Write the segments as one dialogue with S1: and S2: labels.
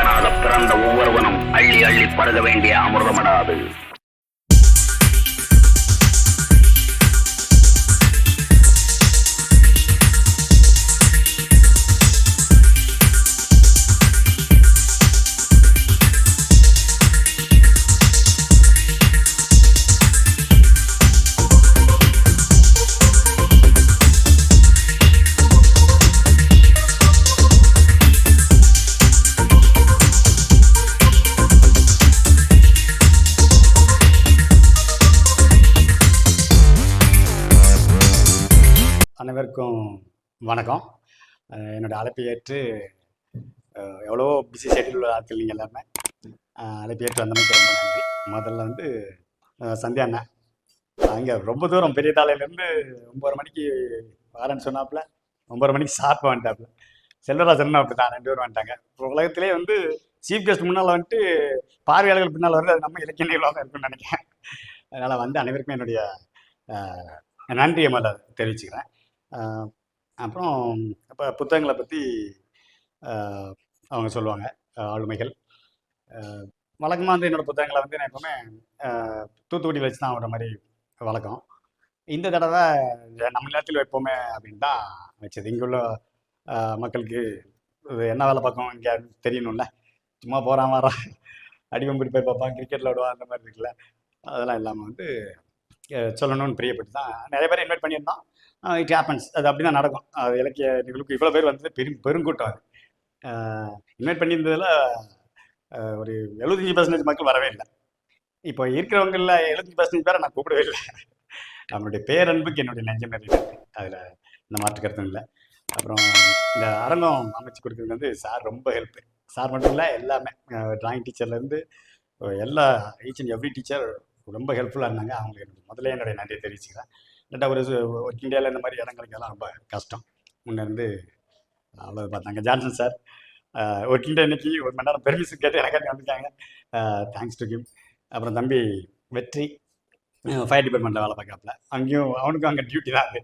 S1: மனிதனாக பிறந்த ஒவ்வொருவனும் அள்ளி அள்ளி பருக வேண்டிய அமிர்தமடாது
S2: அனைவருக்கும் வணக்கம். என்னோட அழைப்பை ஏற்று எவ்வளோ பிஸி ஷெட்யூல் உள்ள ஆட்கள் நீங்கள் எல்லாமே அழைப்பு அழைப்பை ஏற்று வந்தமைக்கு ரொம்ப நன்றி. முதல்ல வந்து சந்தியா அண்ணன் அங்கே ரொம்ப தூரம் பெரிய தாலையிலேருந்து ஒம்பது மணிக்கு வரேன்னு சொன்னாப்புல. ஒம்பது மணிக்கு ஷார்ப் வந்துட்டாப்புல. செல்வராஜன் அப்படி தான் ரெண்டு பேரும் வந்துட்டாங்க. இப்போ உலகத்திலே வந்து சீஃப் கெஸ்ட் முன்னால் வந்துட்டு பார்வையாளர்கள் பின்னால் வந்து அது நம்ம இலக்கிய நிகழ்வாக இருக்குன்னு நினைக்கிறேன். அதனால் வந்து அனைவருக்குமே என்னுடைய நன்றியை முதல்ல தெரிவிச்சுக்கிறேன். அப்புறம் இப்போ புத்தகங்களை பற்றி அவங்க சொல்லுவாங்க ஆளுமைகள். வழக்கமாக வந்து என்னோடய புத்தகங்களை வந்து நான் எப்போவுமே தூத்துக்குடி தூத்துக்குடியில் வச்சு தான் ஆகிற மாதிரி வழக்கம். இந்த தடவை நம்ம நேரத்தில் வைப்போமே அப்படின்னு தான் வச்சது. இங்கே உள்ள மக்களுக்கு இது என்ன வேலை பார்க்கணும் இங்கே தெரியணும்ல. சும்மா போகிறான் வரான் அடிவம்பிடி போய் பார்ப்பான் கிரிக்கெட்டில் விடுவான் அந்த மாதிரி இருக்குல்ல. அதெல்லாம் இல்லாமல் வந்து சொல்லணும்னு பிரியப்பட்டு தான் நிறைய பேர் இன்வைட் பண்ணியிருந்தோம். இட் ஹேப்பன்ஸ் அது அப்படி தான் நடக்கும். அது இலக்கிய நிகழ்வுக்கு இவ்வளோ பேர் வந்து பெரும் பெருங்கூட்டம் அது. இன்வைட் பண்ணியிருந்ததில் ஒரு எழுபத்தஞ்சி பர்சன்டேஜ் மக்கள் வரவே இல்லை. இப்போ இருக்கிறவங்களில் எழுபத்தஞ்சி பர்சன்டேஜ் பேரை நான் கூப்பிடவே இல்லை. நம்மளுடைய பேரன்புக்கு என்னுடைய நெஞ்சம் நிறைய அதில் இந்த மாற்று கருத்தும் இல்லை. அப்புறம் இந்த அரங்கம் அமைச்சு கொடுக்குறது வந்து சார் ரொம்ப ஹெல்ப்பு சார் மட்டும் இல்லை எல்லாமே. டிராயிங் டீச்சர்லேருந்து எல்லா ஈச் அண்ட் எவ்ரி டீச்சர் ரொம்ப ஹெல்ப்ஃபுல்லாக இருந்தாங்க. அவங்களுக்கு முதல்ல என்னுடைய நன்றியை தெரிவிச்சுக்கிறேன். இல்லாட்டா ஒரு இந்தியாவில் இந்த மாதிரி இடங்களுக்கெல்லாம் ரொம்ப கஷ்டம். முன்னேருந்து அவ்வளோ பார்த்தாங்க ஜான்சன் சார் ஒர்க் டே இன்னைக்கு ஒரு மணி நேரம் பெர்மிஷன் கேட்டு எனக்காண்டி வந்துட்டாங்க தேங்க்ஸ் டு கிம் அப்புறம் தம்பி வெற்றி ஃபயர் டிபார்ட்மெண்ட்டில் வேலை பார்க்கறாப்புல அங்கேயும் அவனுக்கும் அங்கே டியூட்டி தான் அது.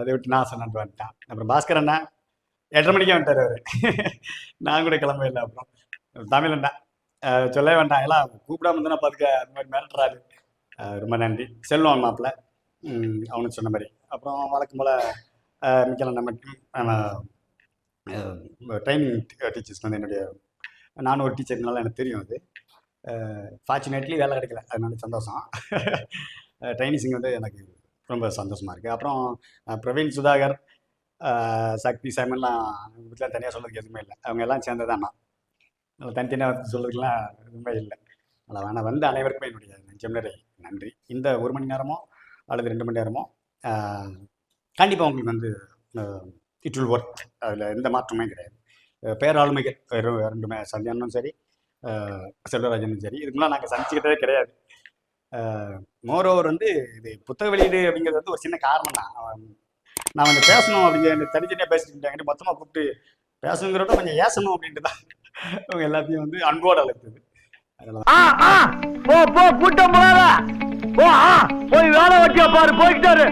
S2: அதை விட்டு நான் சொன்னான்ட்டு வந்துட்டான் அப்புறம் பாஸ்கர் அண்ணா எட்டரை மணிக்கே வந்துட்டார் அவர். நான் கூட கிளம்பவே இல்லை அப்புறம். தமிழ் அண்ணா சொல்லவே வேண்டாம். எல்லாம் கூப்பிடாம இருந்தா பார்த்துக்க அந்த மாதிரி மிரட்டுறாரு. ரொம்ப நன்றி. செல்வம் மாப்பிள்ள. அவனு சொன்ன மாதிரி. அப்புறம் வழக்கம் போல் மிக்கலாம் நம்ம ட்ரைனிங் டீச்சர்ஸ் வந்து என்னுடைய நானும் ஒரு டீச்சர்னால எனக்கு தெரியும் அது. ஃபார்ச்சுனேட்லி வேலை கிடைக்கல. அதனால சந்தோஷம். ட்ரைனிங்ஸிங் வந்து எனக்கு ரொம்ப சந்தோஷமாக இருக்குது அப்புறம் பிரவீன் சுதாகர் சக்தி சைமன்லாம் வீட்டில் தனியாக சொல்கிறதுக்கு எதுவுமே இல்லை. அவங்க எல்லாம் சேர்ந்தது தான் நான் தனித்தனியாக சொல்கிறதுக்குலாம் எதுவுமே இல்லை. அதில் வேணால் வந்து அனைவருக்குமே என்னுடைய நெஞ்சம் நிறை நன்றி. இந்த ஒரு மணி நேரமும் அல்லது ரெண்டு மணி நேரமோ கண்டிப்பாக உங்களுக்கு வந்து இட் வில் ஒர்க் அதில் எந்த மாற்றமே கிடையாது. பேராளுமைகள் ரெண்டுமே சந்தியானும் சரி செல்வராஜனும் சரி இதுக்குலாம் நாங்கள் சந்திச்சுக்கிட்டதே கிடையாது. மோரோவர் வந்து இது புத்தக வெளியீடு அப்படிங்கிறது வந்து ஒரு சின்ன காரணம் தான். நான் வந்து பேசணும் அப்படிங்கிற தனித்தனியாக பேசிட்டு மொத்தமாக கூப்பிட்டு பேசணுங்கிறத கொஞ்சம் ஏசணும் அப்படின்ட்டு தான் அவங்க எல்லாத்தையும் வந்து அன்போடு அழைத்தது.
S3: ஆ போய் வேலை வச்சியா பாரு போய்கிட்டாரு